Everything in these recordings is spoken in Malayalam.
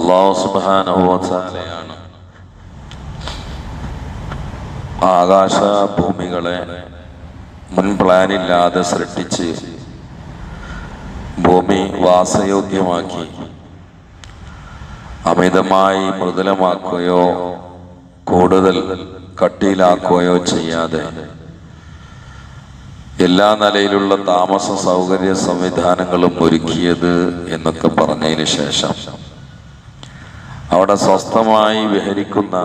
അള്ളാഹു സുബാനുഭവത്താലെയാണ് ആകാശ ഭൂമികളെ മുൻ പ്ലാനില്ലാതെ സൃഷ്ടിച്ച് ഭൂമി വാസയോഗ്യമാക്കി അമിതമായി മൃദുലമാക്കുകയോ കൂടുതൽ കട്ടിയിലാക്കുകയോ ചെയ്യാതെ എല്ലാ നിലയിലുള്ള താമസ സൗകര്യ സംവിധാനങ്ങളും ഒരുക്കിയത് എന്നൊക്കെ പറഞ്ഞതിന് ശേഷം. അവിടെ സ്വസ്ഥമായി വിഹരിക്കുന്ന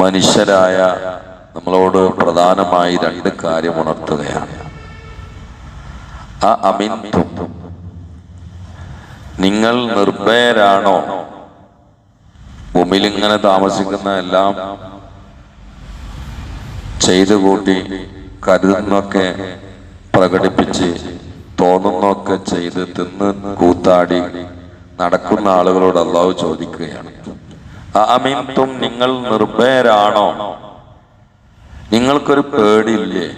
മനുഷ്യരായ നമ്മളോട് പ്രധാനമായി രണ്ട് കാര്യം ഉണർത്തുകയാണ്. ആ അമിൻ നിങ്ങൾ നിർഭയരാണോ? ഭൂമിയിൽ താമസിക്കുന്ന എല്ലാം ചെയ്തു കൂട്ടി കരുതുന്നൊക്കെ പ്രകടിപ്പിച്ച് തോന്നുന്നൊക്കെ ചെയ്ത് തിന്ന് കൂത്താടി നടക്കുന്ന ആളുകളോട് അള്ളാഹു ചോദിക്കുകയാണ്. അമിന്തും നിങ്ങൾ നിർഭയരാണോ? നിങ്ങൾക്കൊരു പേടിയില്ലേ?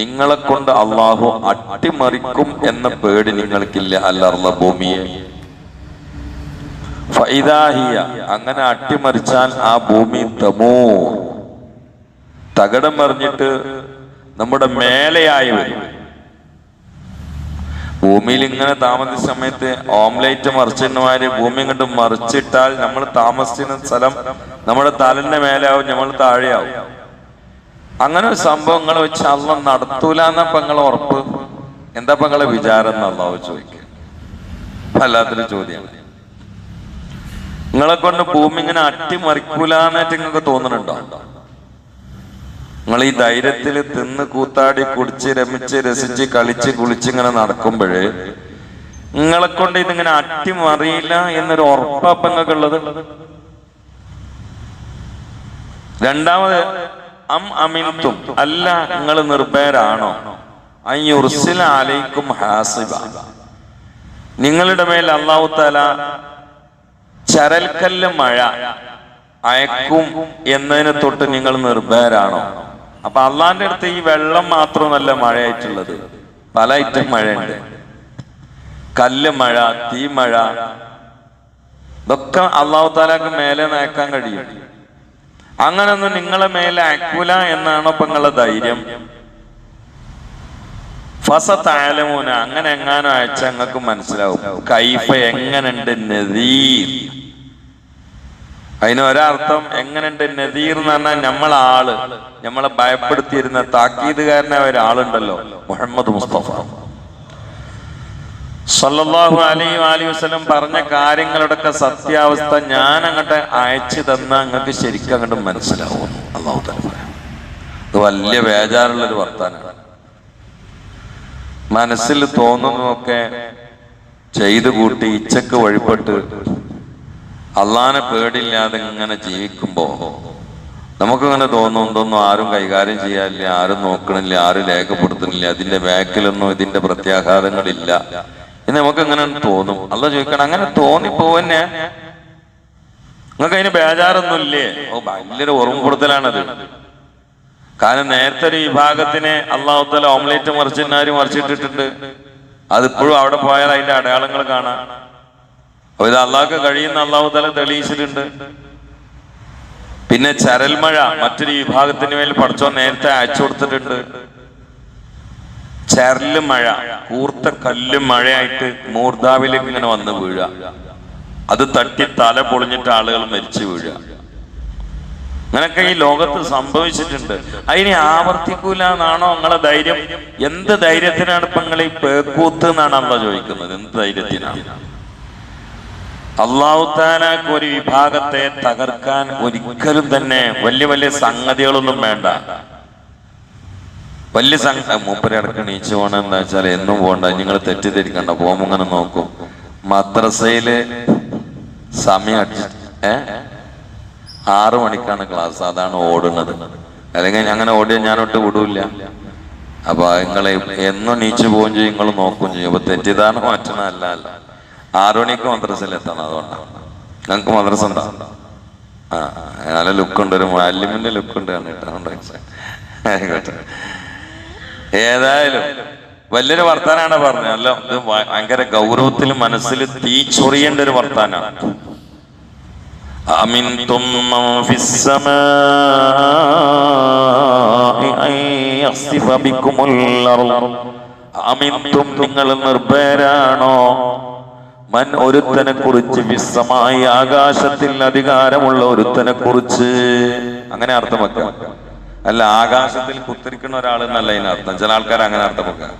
നിങ്ങളെ കൊണ്ട് അള്ളാഹു അട്ടിമറിക്കും എന്ന പേടി നിങ്ങൾക്കില്ല അല്ലർല ഭൂമിയെ. അങ്ങനെ അട്ടിമറിച്ചാൽ ആ ഭൂമി തമോ തകടം മറിഞ്ഞിട്ട് നമ്മുടെ മേലെയായി വരും. ഭൂമിയിൽ ഇങ്ങനെ താമസിച്ച സമയത്ത് ഓംലേറ്റ് മറിച്ചിട്ടുമാര് ഭൂമി ഇങ്ങോട്ട് മറിച്ചിട്ടാൽ നമ്മൾ താമസിക്കുന്ന സ്ഥലം നമ്മുടെ തലന്റെ മേലെയാവും നമ്മൾ താഴെയാവും. അങ്ങനെ ഒരു സംഭവങ്ങൾ വെച്ച് അല്ല നടത്തൂല എന്നപ്പോ നിങ്ങൾ ഉറപ്പ്? എന്താ നിങ്ങളെ വിചാരം എന്നല്ലാവ് ചോദിക്കുക. വല്ലാത്തൊരു ചോദ്യമാണ്. നിങ്ങളെ കൊണ്ട് ഭൂമി ഇങ്ങനെ അട്ടിമറിക്കൂലെന്നായിട്ട് നിങ്ങൾക്ക് തോന്നുന്നുണ്ടോ നിങ്ങൾ ഈ ധൈര്യത്തിൽ തിന്ന് കൂത്താടി കുടിച്ച് രമിച്ച് രസിച്ച് കളിച്ച് കുളിച്ച് ഇങ്ങനെ നടക്കുമ്പോഴ് നിങ്ങളെ കൊണ്ട് ഇതിങ്ങനെ അട്ടിമറിയില്ല എന്നൊരു ഉറപ്പാപ്പം നിങ്ങൾക്ക് ഉള്ളത്? രണ്ടാമത് അം അമിൽത്തും അല്ല നിങ്ങൾ നിർഭയരാണോ? അയ്യുർസില ഹാസിബ. നിങ്ങളുടെ മേൽ അള്ളാഹു തല ചരൽക്കല്ല് മഴ അയക്കും എന്നതിനെ തൊട്ട് നിങ്ങൾ നിർഭയരാണോ? അപ്പൊ അള്ളാന്റെ അടുത്ത് ഈ വെള്ളം മാത്രമല്ല മഴയായിട്ടുള്ളത്. പല ഐറ്റം മഴയുണ്ട്. കല്ല് മഴ തീ മഴ. ഇതൊക്കെ അള്ളാഹു താലാക്ക് മേലെ നയക്കാൻ കഴിയും. അങ്ങനൊന്നും നിങ്ങളെ മേലെ അക്കൂല എന്നാണ് ഇപ്പൊ നിങ്ങളെ ധൈര്യം? ഫസ താലമൂന അങ്ങനെ എങ്ങാനും അയച്ച നിങ്ങൾക്ക് മനസ്സിലാവും. കൈഫ എങ്ങനുണ്ട് നദീർ? അതിന് ഒരർത്ഥം എങ്ങനെയുണ്ട്? നദീർ എന്ന് പറഞ്ഞാൽ നമ്മളെ ആൾ. നമ്മളെ ഭയപ്പെടുത്തിയിരുന്ന താക്കീതുകാരനായ ഒരാളുണ്ടല്ലോ മുഹമ്മദ് മുസ്തഫ. സല്ലാഹു അലൈ അലി വസ്ലം പറഞ്ഞ കാര്യങ്ങളുടെയൊക്കെ സത്യാവസ്ഥ ഞാൻ അങ്ങോട്ട് അയച്ചു തന്ന അങ്ങക്ക് ശരിക്കും അങ്ങോട്ട് മനസ്സിലാവും. അള്ളാഹു ഇത് വലിയ ഒരു വർത്താനാണ്. മനസ്സിൽ തോന്നുന്നതൊക്കെ ചെയ്തു കൂട്ടി ഇച്ചക്ക് വഴിപ്പെട്ട് അള്ളാനെ പേടില്ലാതെ ഇങ്ങനെ ജീവിക്കുമ്പോ നമുക്കിങ്ങനെ തോന്നും ഇതൊന്നും ആരും കൈകാര്യം ചെയ്യാനില്ല ആരും നോക്കണില്ല ആരും രേഖപ്പെടുത്തുന്നില്ല അതിന്റെ ബാക്കിലൊന്നും ഇതിന്റെ പ്രത്യാഘാതങ്ങളില്ല. എന്ന് നമുക്ക് അങ്ങനെ തോന്നും. അല്ല ചോദിക്കണം അങ്ങനെ തോന്നിപ്പോവന്നെ? നിങ്ങൾക്ക് അതിന് ബേജാറൊന്നുമില്ലേ? ഓ വലിയൊരു ഓർമ്മപ്പെടുത്തലാണത്. കാരണം നേരത്തെ ഒരു വിഭാഗത്തിനെ അള്ളാഹുത്തല ഓംലേറ്റ് മറിച്ചിട്ടുണ്ട് അതിപ്പോഴും അവിടെ പോയാൽ അതിന്റെ അടയാളങ്ങൾ കാണാം. അപ്പൊ ഇത് അള്ളാഹ്ക്ക് കഴിയുന്ന അള്ളാഹു തല തെളിയിച്ചിട്ടുണ്ട്. പിന്നെ ചരൽ മഴ മറ്റൊരു വിഭാഗത്തിന് മേൽ പഠിച്ചോ നേരത്തെ അയച്ചു കൊടുത്തിട്ടുണ്ട്. ചരൽ മഴ കൂർത്ത കല്ല് മഴയായിട്ട് മൂർധാവിലേക്ക് ഇങ്ങനെ വന്ന് വീഴുക. അത് തട്ടി തല പൊളിഞ്ഞിട്ട് ആളുകൾ മരിച്ചു വീഴുക. അങ്ങനൊക്കെ ഈ ലോകത്ത് സംഭവിച്ചിട്ടുണ്ട്. അതിനെ ആവർത്തിക്കൂല എന്നാണോ നിങ്ങളെ ധൈര്യം? എന്ത് ധൈര്യത്തിനാണ് ഇപ്പൊ നിങ്ങൾ ഈ പേക്കൂത്ത് എന്നാണ് അമ്മ ചോദിക്കുന്നത്? എന്ത് ധൈര്യത്തിനാണ്? അള്ളാഹുത്താലാക്ക് ഒരു വിഭാഗത്തെ തകർക്കാൻ ഒരിക്കലും തന്നെ വലിയ വലിയ സംഗതികളൊന്നും വേണ്ട. വലിയ സംഘ മൂപ്പര് ഇടയ്ക്ക് നീച്ചു പോകണം എന്താ വെച്ചാൽ എന്നും പോകണ്ട നിങ്ങൾ തെറ്റിദ്ധരിക്കണ്ട. പോകുമ്പോ ഇങ്ങനെ നോക്കും. മദ്രസയിൽ സമയം ഏ? ആറു മണിക്കാണ് ക്ലാസ്. അതാണ് ഓടുന്നത്. അല്ലെങ്കിൽ അങ്ങനെ ഓടിയാൽ ഞാനൊട്ട് വിടൂല്ല. അപ്പൊ നിങ്ങളെ എന്നും നീച്ചു പോവുകയും ചെയ്യും. നിങ്ങൾ നോക്കുകയും ചെയ്യും. അപ്പൊ തെറ്റിദ്ധാരണ മാറ്റണ അല്ല അല്ല ആറു മണിക്ക് മദ്രസയിൽ എത്തണം അതുകൊണ്ടാണ് ഞങ്ങൾക്ക് മദ്രസ ഉണ്ടോ ആ നല്ല ലുക്കുണ്ട് ഒരു മാലിമിന്റെ ലുക്കുണ്ട് കണ്ടിട്ട് അതുകൊണ്ട് ആയിക്കോട്ടെ ഏതായാലും വലിയൊരു വർത്താനാണ് പറഞ്ഞത് അല്ല ഇത് ഭ- ഭയങ്കര ഗൗരവത്തിൽ മനസ്സിൽ തീ ചൊറിയേണ്ട ഒരു വർത്താനാണ് أمنتم من في السماء أن يخسف بكم الأرض أمنتم നിങ്ങൾ നിർഭയരാണോ മൻ ഒരുത്തനെ കുറിച്ച് വിശ്വമായി ആകാശത്തിൽ അധികാരമുള്ള ഒരുത്തനെ കുറിച്ച് അങ്ങനെ അർത്ഥം വെക്കാം. അല്ല ആകാശത്തിൽ കുത്തിരിക്കുന്ന ഒരാൾ എന്നല്ല അതിനർത്ഥം. ചില ആൾക്കാർ അങ്ങനെ അർത്ഥം വെക്കാം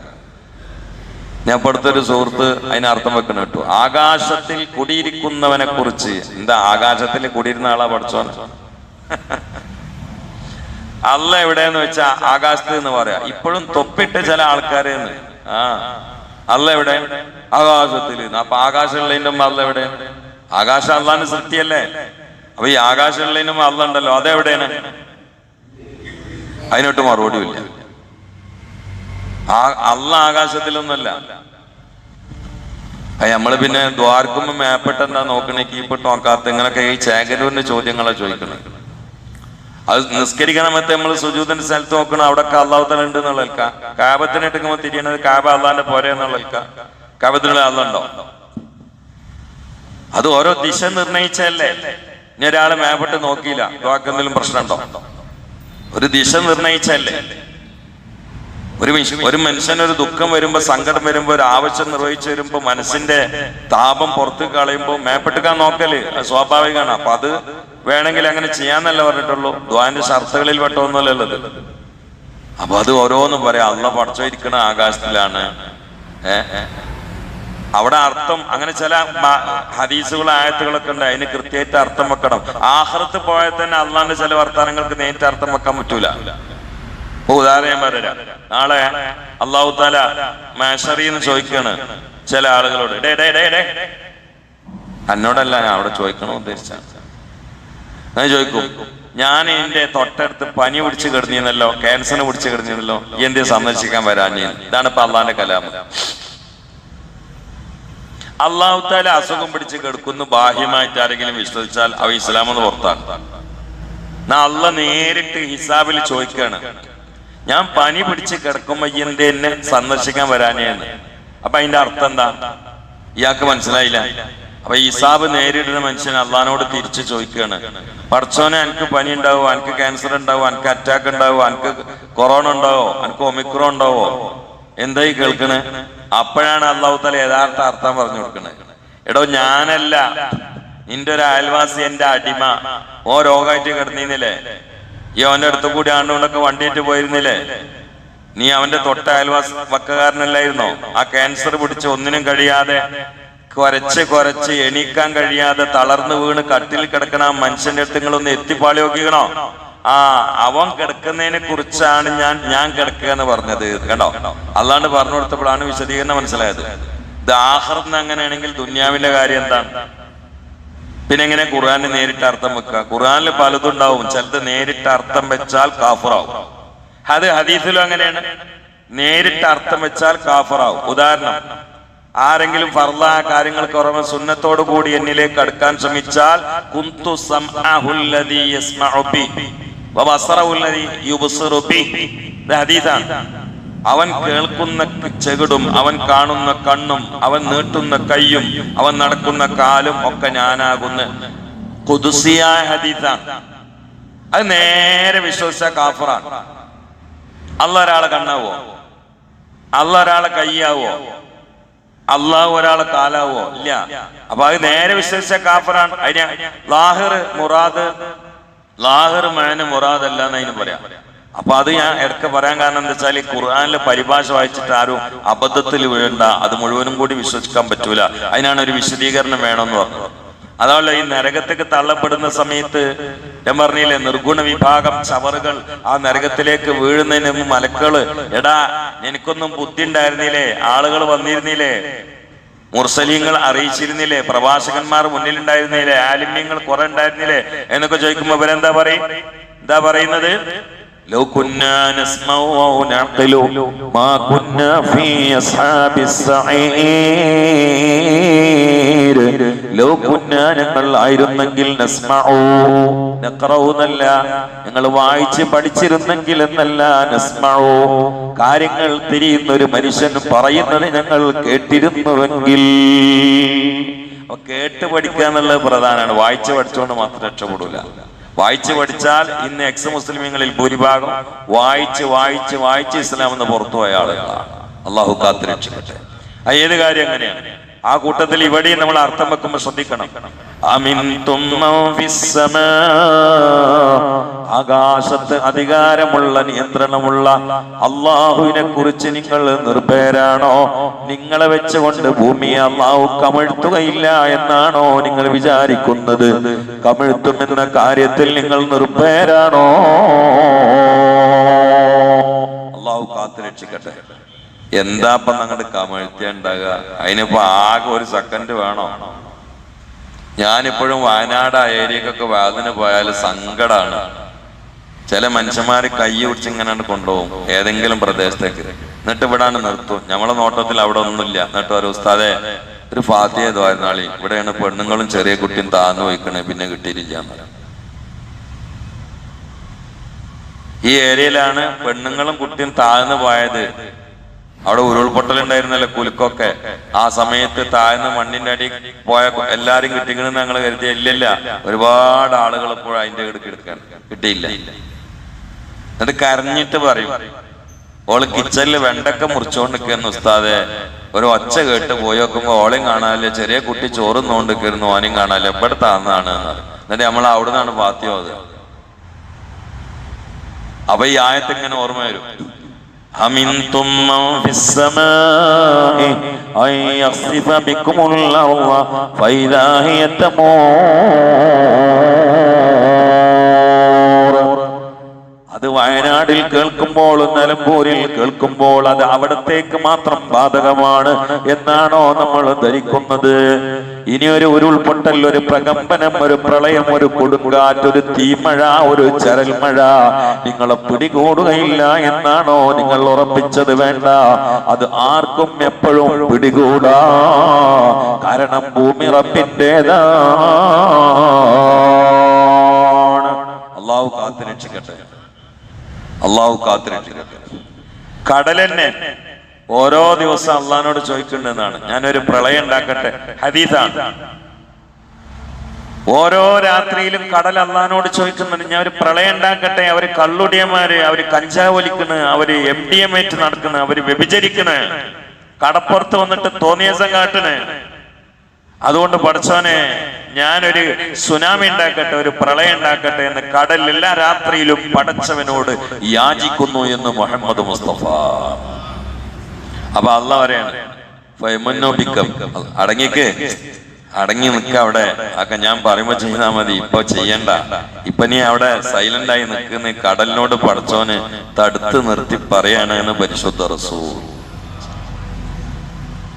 ഞാൻ അടുത്തൊരു സുഹൃത്ത് അതിന് അർത്ഥം വെക്കണം കേട്ടു. ആകാശത്തിൽ കുടിയിരിക്കുന്നവനെ കുറിച്ച് എന്താ ആകാശത്തിൽ കുടിയിരുന്ന ആളാ പഠിച്ചോ അല്ല എവിടെയെന്ന് വെച്ചാ ആകാശത്ത് എന്ന് പറയാ. ഇപ്പോഴും തൊപ്പിട്ട് ചില ആൾക്കാരെന്ന് ആ. അല്ല എവിടെ ആകാശത്തിൽ അപ്പൊ ആകാശമുള്ളതിന്റെ അല്ല എവിടെ ആകാശം അള്ളാന്റെ സൃഷ്ടിയല്ലേ? അപ്പൊ ഈ ആകാശമുള്ളതിന് മുമ്പ് അല്ല ഉണ്ടല്ലോ അതെവിടെയാണ് അതിനൊട്ട് മറുപടിയില്ല അല്ല ആകാശത്തിലൊന്നല്ല നമ്മൾ പിന്നെ ദ്വാർക്കുമ്പോ മേപ്പിട്ട് എന്താ നോക്കണേ കീപ്പിട്ട് നോക്കാത്ത ഇങ്ങനൊക്കെ ഈ ചേകരൂരിന്റെ ചോദ്യങ്ങളെ ചോദിക്കണത് അത് നിസ്കരിക്കണ മറ്റേ നമ്മൾ സുജൂതിന്റെ സ്ഥലത്ത് നോക്കണം. അവിടെ അള്ളാഹു തല ഉണ്ട് എന്നുള്ള കാബത്തിന് എടുക്കുമ്പോ തിരിയണത് കാബ അള്ളാന്റെ പോരെ എന്നുള്ള കാബത്തിനുള്ള അള്ളുണ്ടോ അത് ഓരോ ദിശ നിർണയിച്ചല്ലേ ഇനി ഒരാളെ മേപ്പെട്ട് നോക്കിയില്ല. ദ്വാക്ക് എന്തെങ്കിലും പ്രശ്നമുണ്ടോ? ഒരു ദിശ നിർണയിച്ചല്ലേ ഒരു ഒരു മനുഷ്യന് ഒരു ദുഃഖം വരുമ്പോ സങ്കടം വരുമ്പോ ഒരു ആവശ്യം നിർവഹിച്ചു വരുമ്പോ മനസ്സിന്റെ താപം പുറത്ത് കളയുമ്പോ മേപ്പെട്ടുക്കാൻ നോക്കൽ. സ്വാഭാവികമാണ്. അപ്പൊ അത് വേണമെങ്കിൽ അങ്ങനെ ചെയ്യാന്നല്ല പറഞ്ഞിട്ടുള്ളൂ. ദ്വാന്റെ ഷർത്തുകളിൽ പെട്ടോന്നല്ലത് അപ്പൊ അത് ഓരോന്നും പറയാം. അള്ള പടച്ചോയിരിക്കണ ആകാശത്തിലാണ്. അവിടെ അർത്ഥം അങ്ങനെ ചില ഹദീസുകൾ ആയത്തുകളൊക്കെ ഉണ്ട്. അതിന് കൃത്യമായിട്ട് അർത്ഥം വെക്കണം. ആഹ്റത്ത് പോയാൽ തന്നെ അള്ളാന്റെ ചില വർത്താനങ്ങൾക്ക് നേരിട്ട് അർത്ഥം വെക്കാൻ പറ്റൂല. ഉദാഹരണം പറയാം നാളെ അള്ളാഹു താല മാഷറിന്ന് ചോദിക്കാണ് ചില ആളുകളോട്. എന്നോടല്ല ഞാൻ അവിടെ ചോദിക്കണോ ഉദ്ദേശിച്ച ഞാൻ ചോദിക്കും. ഞാൻ എന്റെ തൊട്ടടുത്ത് പനി പിടിച്ച് കിടന്നിരുന്നല്ലോ ക്യാൻസറിന് പിടിച്ച് കിടന്നിരുന്നല്ലോ ഈ സന്ദർശിക്കാൻ വരാൻ ഇതാണ് ഇപ്പൊ അള്ളാന്റെ കലാമ. അള്ളാഹു താല അസുഖം പിടിച്ച് കിടക്കുന്നു ബാഹ്യമായിട്ട് ആരെങ്കിലും വിശ്വസിച്ചാൽ അവ ഇസ്ലാമെന്ന് പുറത്താണ്. എന്നാ അള്ള നേരിട്ട് ഹിസാബിൽ ചോദിക്കാണ്. ഞാൻ പനി പിടിച്ച് കിടക്കുമ്പോ എന്റെ എന്നെ സന്ദർശിക്കാൻ വരാനെയാണ് അപ്പൊ അതിന്റെ അർത്ഥം എന്താ? ഇയാൾക്ക് മനസ്സിലായില്ല. അപ്പൊ ഈസാബ് നേരിടുന്ന മനുഷ്യൻ അള്ളഹാനോട് തിരിച്ചു ചോദിക്കുകയാണ് പഠിച്ചോനെ എനിക്ക് പനി ഉണ്ടാവോ? എനിക്ക് ക്യാൻസർ ഉണ്ടാവോ? എനിക്ക് അറ്റാക്ക് ഉണ്ടാവോ? എനിക്ക് കൊറോണ ഉണ്ടാവോ? എനിക്ക് ഒമിക്രോ ഉണ്ടാവോ? എന്തായി കേൾക്കണേ? അപ്പോഴാണ് അള്ളാഹു തല യഥാർത്ഥ അർത്ഥം പറഞ്ഞു കൊടുക്കണത് എടോ ഞാനല്ല. നിന്റെ ഒരു അയൽവാസി എന്റെ അടിമ. ഓ രോഗമായിട്ട് കിടന്നിരുന്നില്ലേ ഈ അവന്റെ അടുത്ത് കൂടി ആണ്ടുകൊണ്ടൊക്കെ വണ്ടിയിട്ട് പോയിരുന്നില്ലേ? നീ അവന്റെ തൊട്ട അയൽവാസ വക്കകാരനല്ലായിരുന്നോ? ആ ക്യാൻസർ പിടിച്ച് ഒന്നിനും കഴിയാതെ കുറച്ച് കുറച്ച് എണീക്കാൻ കഴിയാതെ തളർന്നു വീണ് കട്ടിൽ കിടക്കണ മനുഷ്യന്റെ അടുത്ത് നിങ്ങളൊന്ന് എത്തിപ്പാളി നോക്കിക്കണോ ആ അവൻ കിടക്കുന്നതിനെ കുറിച്ചാണ് ഞാൻ ഞാൻ കിടക്കുക എന്ന് പറഞ്ഞത് കേട്ടോ? അല്ലാണ്ട് പറഞ്ഞു കൊടുത്തപ്പോഴാണ് വിശദീകരണം മനസ്സിലായത്. ആഹ്റന്ന് അങ്ങനെയാണെങ്കിൽ ദുന്യാവിന്റെ കാര്യം എന്താണ്? പിന്നെ എങ്ങനെ ഖുർആാനിന് നേരിട്ട് അർത്ഥം വെക്കുക? ഖുർആാനിൽ പലതുണ്ടാവും ചിലത് നേരിട്ട് അർത്ഥം വെച്ചാൽ കാഫറാവും. അത് ഹദീസിലും അങ്ങനെയാണ്. നേരിട്ട് അർത്ഥം വെച്ചാൽ കാഫറാവും. ഉദാഹരണം ആരെങ്കിലും ഫർലായ കാര്യങ്ങൾ പുറമെ സുന്നത്തോടു കൂടി എന്നിലേക്ക് അടുക്കാൻ ശ്രമിച്ചാൽ കുന്തു ഹദീസാണ്. അവൻ കേൾക്കുന്ന ചെകിടും അവൻ കാണുന്ന കണ്ണും അവൻ നീട്ടുന്ന കൈയും അവൻ നടക്കുന്ന കാലും ഒക്കെ ഞാനാകുന്ന കുതുസിയായ ഹദീത അത് നേരെ വിശ്വസിച്ച കാഫറാണ്. അല്ല ഒരാളെ കണ്ണാവോ? അല്ല ഒരാളെ കയ്യാവോ അള്ളാഹു ഒരാളെ കാലാവോ? ഇല്ല. അപ്പൊ അത് നേരെ വിശ്വസിച്ച കാഫറാണ്. അതിന് ലാഹിർ മുറാദ് ലാഹിർ മേന മുറാദ് അല്ല എന്ന് അതിന് പറയാം. അപ്പൊ അത് ഞാൻ ഇടയ്ക്ക് പറയാൻ കാരണം എന്താ വെച്ചാൽ ഈ ഖുർആാനിലെ പരിഭാഷ വായിച്ചിട്ട് ആരും അബദ്ധത്തിൽ വീഴണ്ട. അത് മുഴുവനും കൂടി വിശ്വസിക്കാൻ പറ്റൂല. അതിനാണ് ഒരു വിശദീകരണം വേണമെന്ന് പറഞ്ഞത്. അതല്ല ഈ നരകത്തേക്ക് തള്ളപ്പെടുന്ന സമയത്ത് ഞാൻ പറഞ്ഞില്ലേ നിർഗുണ വിഭാഗം ചവറുകൾ ആ നരകത്തിലേക്ക് വീഴുന്നതിന് മലക്കൾ എടാ എനിക്കൊന്നും ബുദ്ധി ഉണ്ടായിരുന്നില്ലേ? ആളുകൾ വന്നിരുന്നില്ലേ? മുർസലീങ്ങൾ അറിയിച്ചിരുന്നില്ലേ? പ്രവാചകന്മാർ മുന്നിലുണ്ടായിരുന്നില്ലേ? ആലിമ്യങ്ങൾ കുറെ ഉണ്ടായിരുന്നില്ലേ? എന്നൊക്കെ ചോദിക്കുമ്പോ ഇവരെന്താ പറയും? എന്താ പറയുന്നത്? لو كنا نسمع أو نعقل ما كنا في أصحاب السعير لو كنا ഞങ്ങൾ ആയിരുന്നെങ്കിൽ നസ്മഉ നഖറൗന്നല്ല ഞങ്ങൾ വായിച്ച് പഠിച്ചിരുന്നെങ്കിൽ എന്നല്ല നസ്മഉ കാര്യങ്ങൾ തിരിയുന്ന ഒരു മനുഷ്യൻ പറയുന്നത് ഞങ്ങൾ കേട്ടിരുന്നുവെങ്കിൽ അപ്പൊ കേട്ട് പഠിക്കുക എന്നുള്ളത് പ്രധാനമാണ് വായിച്ച് പഠിച്ചുകൊണ്ട് മാത്രം രക്ഷപ്പെടൂല വായിച്ച് പഠിച്ചാൽ ഇന്ന് എക്സ് മുസ്ലിമീങ്ങളിൽ ഭൂരിഭാഗം വായിച്ച് വായിച്ച് വായിച്ച് ഇസ്ലാം എന്ന് പുറത്തു പോയ ആളുകളാണ്. അള്ളാഹു കാത്തിരക്ഷിക്കട്ടെ. ആ ഏത് കാര്യം അങ്ങനെയാണ്? ആ കൂട്ടത്തിൽ ഇവിടെയും നമ്മൾ അർത്ഥം വെക്കുമ്പോൾ ശ്രദ്ധിക്കണം. ആകാശത്ത് അധികാരമുള്ള നിയന്ത്രണമുള്ള അള്ളാഹുവിനെ കുറിച്ച് നിങ്ങൾ നിർഭയരാണോ? നിങ്ങളെ വെച്ചുകൊണ്ട് ഭൂമിയെ അള്ളാഹു കമിഴ്ത്തുകയില്ല എന്നാണോ നിങ്ങൾ വിചാരിക്കുന്നത്? കമിഴ്ത്തുമെന്ന കാര്യത്തിൽ നിങ്ങൾ നിർഭയരാണോ? അള്ളാഹു കാത്തു രക്ഷിക്കട്ടെ. എന്താ നിങ്ങളുടെ അങ്ങോട്ട് ഉണ്ടാകുക അതിനിപ്പോ ആകെ ഒരു സെക്കൻഡ് വേണോ? ഞാനിപ്പോഴും വയനാട് ആ ഏരിയക്കൊക്കെ വാതിന് പോയാൽ സങ്കടമാണ് ചില മനുഷ്യന്മാര് കൈ പിടിച്ച് ഇങ്ങനെ കൊണ്ടുപോകും ഏതെങ്കിലും പ്രദേശത്തേക്ക്. എന്നിട്ട് ഇവിടാണ് നിർത്തും. നമ്മളെ നോട്ടത്തിൽ അവിടെ ഒന്നുമില്ല. എന്നിട്ട് ഒരു ഉസ്താദെ ഒരു ഫാത്തിയ ദ്വാരനാളി ഇവിടെയാണ് പെണ്ണുങ്ങളും ചെറിയ കുട്ടിയും താന്നു വയ്ക്കണേ പിന്നെ കിട്ടിയിട്ടില്ല. ഈ ഏരിയയിലാണ് പെണ്ണുങ്ങളും കുട്ടിയും താഴ്ന്നു പോയത്. അവിടെ ഉരുൾപൊട്ടൽ ഉണ്ടായിരുന്നല്ലോ കുലുക്കൊക്കെ. ആ സമയത്ത് താഴ്ന്ന മണ്ണിന്റെ അടി പോയ എല്ലാരും കിട്ടിക്കണെന്ന് ഞങ്ങൾ കരുതിയ ഇല്ലില്ല. ഒരുപാട് ആളുകൾ ഇപ്പോൾ അതിന്റെ ഇടയ്ക്ക് എടുക്കാൻ കിട്ടിയില്ല. എന്നിട്ട് കരഞ്ഞിട്ട് പറയും ഓൾ കിച്ചണിൽ വെണ്ടക്ക മുറിച്ചോണ്ട് നിൽക്കുന്നു ഉസ്താദെ. ഒരു ഒച്ച കേട്ട് പോയി നോക്കുമ്പോ ഓളെയും കാണാല്ലേ ചെറിയ കുട്ടി ചോറും നോണ്ടിരിക്കുന്നു ഓനെയും കാണാല്ലേ എവിടെ താന്നാണ്. എന്നിട്ട് നമ്മൾ അവിടെ നിന്നാണ് പാത്യം അത് അപ്പൊ ഈ ആയത്ത് ഇങ്ങനെ ഓർമ്മ വരും. أمنتم من في السماء أن يخسف بكم الأرض فإذا هي تمور അത് വയനാടിൽ കേൾക്കുമ്പോൾ നിലമ്പൂരിൽ കേൾക്കുമ്പോൾ അത് അവിടത്തേക്ക് മാത്രം ബാധകമാണ് എന്നാണോ നമ്മൾ ധരിക്കുന്നത് ഇനി ഒരു ഉരുൾപൊട്ടൽ ഒരു പ്രകമ്പനം ഒരു പ്രളയം ഒരു കൊടുങ്കാറ്റ് ഒരു തീമഴ ഒരു ചരൽമഴ നിങ്ങളെ പിടികൂടുകയില്ല എന്നാണോ നിങ്ങൾ ഉറപ്പിച്ചത്? വേണ്ട. അത് ആർക്കും എപ്പോഴും പിടികൂടാ. കാരണം ഭൂമി റബ്ബിന്റെതാ. അള്ളാഹു കാത്തു രക്ഷിക്കട്ടെ. അള്ളാഹു കാത്തിരക്ഷിക്കട്ടെ കടലെന്നെ ഓരോ ദിവസം അള്ളഹാനോട് ചോദിക്കുന്നതാണ് ഞാനൊരു പ്രളയം ഉണ്ടാക്കട്ടെ. ഹദീസാണ് ഓരോ രാത്രിയിലും കടൽ അള്ളഹാനോട് ചോദിക്കുന്നുണ്ട്. ഞാൻ ഒരു പ്രളയം ഉണ്ടാക്കട്ടെ. അവർ കള്ളുടിയന്മാര് അവർ കഞ്ചാവ് വലിക്കണ് അവർ എം ഡി എം ഏറ്റ് നടക്കണ് അവർ വ്യഭിചരിക്കണ്. കടപ്പുറത്ത് വന്നിട്ട് തോന്നിയസം കാട്ടണ്. അതുകൊണ്ട് പഠിച്ചവനെ ഞാനൊരു സുനാമി ഉണ്ടാക്കട്ടെ ഒരു പ്രളയം ഉണ്ടാക്കട്ടെ എന്ന് കടൽ എല്ലാ രാത്രിയിലും പഠിച്ചവനോട് യാചിക്കുന്നു എന്ന് മുഹമ്മദ് മുസ്തഫ. അപ്പൊ അല്ല പറയാണ് ഫൈമന്നോ ബിക്കം. അടങ്ങിക്ക് അടങ്ങി നിക്ക അവിടെ. ഒക്കെ ഞാൻ പറയുമ്പോ ചെയ്താൽ മതി. ഇപ്പൊ ചെയ്യണ്ട. ഇപ്പൊ നീ അവിടെ സൈലന്റ് ആയി നിൽക്കുന്ന കടലിനോട് പടച്ചോന് തടുത്ത് നിർത്തി പറയാണ് എന്ന് പരിശുദ്ധ റസൂ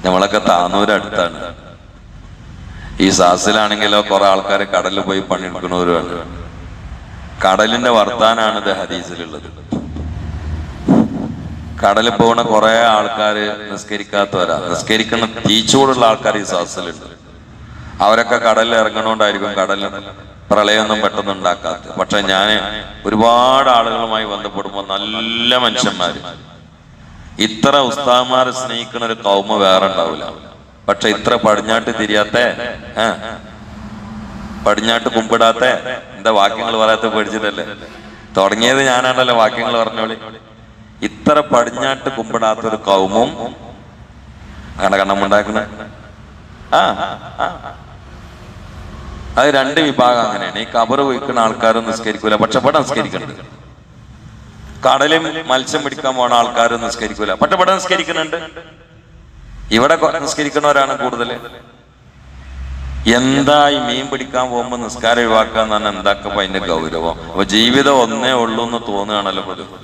നമ്മളൊക്കെ താന്നൂരടുത്താണ് ഈ സാസിലാണെങ്കിലോ കുറെ ആൾക്കാർ കടലിൽ പോയി പണിയെടുക്കുന്നവരുമാണ്. കടലിന്റെ വർത്താനാണ് ഇത് ഹദീസിലുള്ളത്. കടലിൽ പോകുന്ന കുറെ ആൾക്കാര് നിസ്കരിക്കാത്തവരാ. നിസ്കരിക്കുന്ന തീച്ചൂടുള്ള ആൾക്കാർ ഈ സാസിലുണ്ട് അവരൊക്കെ കടലിൽ ഇറങ്ങണോണ്ടായിരിക്കും കടലിൽ പ്രളയമൊന്നും പെട്ടെന്ന് ഉണ്ടാക്കാത്തത്. പക്ഷെ ഞാൻ ഒരുപാട് ആളുകളുമായി ബന്ധപ്പെടുമ്പോൾ നല്ല മനുഷ്യന്മാര്. ഇത്ര ഉസ്താമാരെ സ്നേഹിക്കുന്ന ഒരു കൗമ വേറെ ഉണ്ടാവില്ല. പക്ഷെ ഇത്ര പടിഞ്ഞാട്ട് തിരിയാത്ത? പടിഞ്ഞാട്ട് കുമ്പിടാത്ത എന്താ വാക്യങ്ങൾ പറയാത്ത പേടിച്ചിട്ടല്ലേ? തുടങ്ങിയത് ഞാനാണല്ലോ വാക്യങ്ങൾ പറഞ്ഞോളി ഇത്ര പടിഞ്ഞാട്ട് കുമ്പിടാത്ത ഒരു കൗമും അങ്ങനെ കണ്ണമുണ്ടാക്കണ ആ. അത് രണ്ട് വിഭാഗം അങ്ങനെയാണ്. ഈ കബറ് വയ്ക്കുന്ന ആൾക്കാരും നിസ്കരിക്കൂല. പക്ഷെ ഇവിടെ നിസ്കരിക്കുന്നുണ്ട് കടലിൽ മത്സ്യം പിടിക്കാൻ പോണ ആൾക്കാരും നിസ്കരിക്കൂല. പക്ഷെ ഇവിടെ നിസ്കരിക്കുന്നുണ്ട്. ഇവിടെ നിസ്കരിക്കുന്നവരാണ് കൂടുതൽ എന്തായി മീൻ പിടിക്കാൻ പോകുമ്പോ നിസ്കാരം ഒഴിവാക്കാന്ന് പറഞ്ഞാൽ എന്താക്കപ്പോ അതിന്റെ ഗൗരവം? അപ്പൊ ജീവിതം ഒന്നേ ഉള്ളൂ എന്ന് തോന്നുകയാണല്ലോ പൊതുവെ.